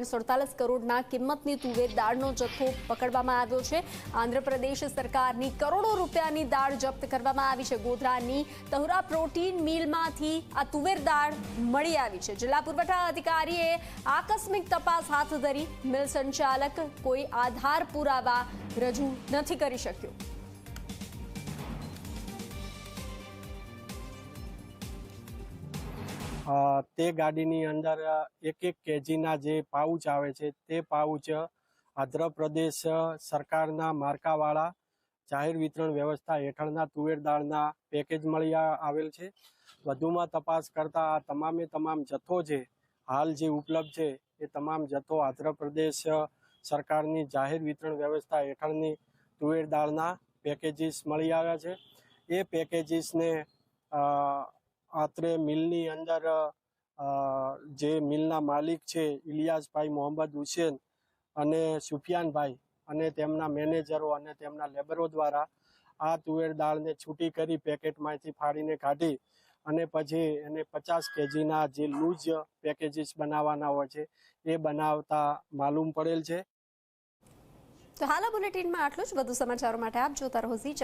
સુડતાલીસ કરોડના કિંમતની તુવેર દાળનો જથ્થો પકડવામાં આવ્યો છે. આંધ્રપ્રદેશ સરકારની કરોડો રૂપિયાની દાળ જપ્ત કરવામાં આવી છે. ગોધરાની તહુરા પ્રોટીન મિલમાંથી આ તુવેર દાળ મળી આવી છે. જિલ્લા પુરવઠા અધિકારીએ આકસ્મિક તપાસ હાથ ધરી. મિલ સંચાલક કોઈ આધાર પુરાવા રજૂ નથી કરી શક્યો. તે ગાડીની અંદર એક એક કેજીના જે પાઉચ આવે છે, તે પાઉચ આંધ્રપ્રદેશ સરકારના માર્કાવાળા જાહેર વિતરણ વ્યવસ્થા હેઠળના તુવેર દાળના પેકેજ મળી આવેલ છે. વધુમાં તપાસ કરતા આ તમામે તમામ જથ્થો છે હાલ જે ઉપલબ્ધ છે, એ તમામ જથ્થો આંધ્રપ્રદેશ સરકારની જાહેર વિતરણ વ્યવસ્થા હેઠળની તુવેર દાળના પેકેજીસ મળી આવ્યા છે. એ પેકેજીસને આત્રે મિલની અંદર જે મિલના માલિક છે, ઇલિયાસભાઈ મોહમ્મદ હુસેન અને સુફિયાનભાઈ અને તેમના મેનેજરો અને તેમના લેબરો દ્વારા આ તુવેર દાળને છૂટી કરી પેકેટમાંથી ફાડીને કાઢી અને પછી એને પચાસ કેજીના જે લૂઝ પેકેજીસ બનાવવાના હોય છે, એ બનાવતા માલુમ પડેલ છે. તો હાલ બુલેટિનમાં આટલું જ. વધુ સમાચારો માટે આપ જોતા રહો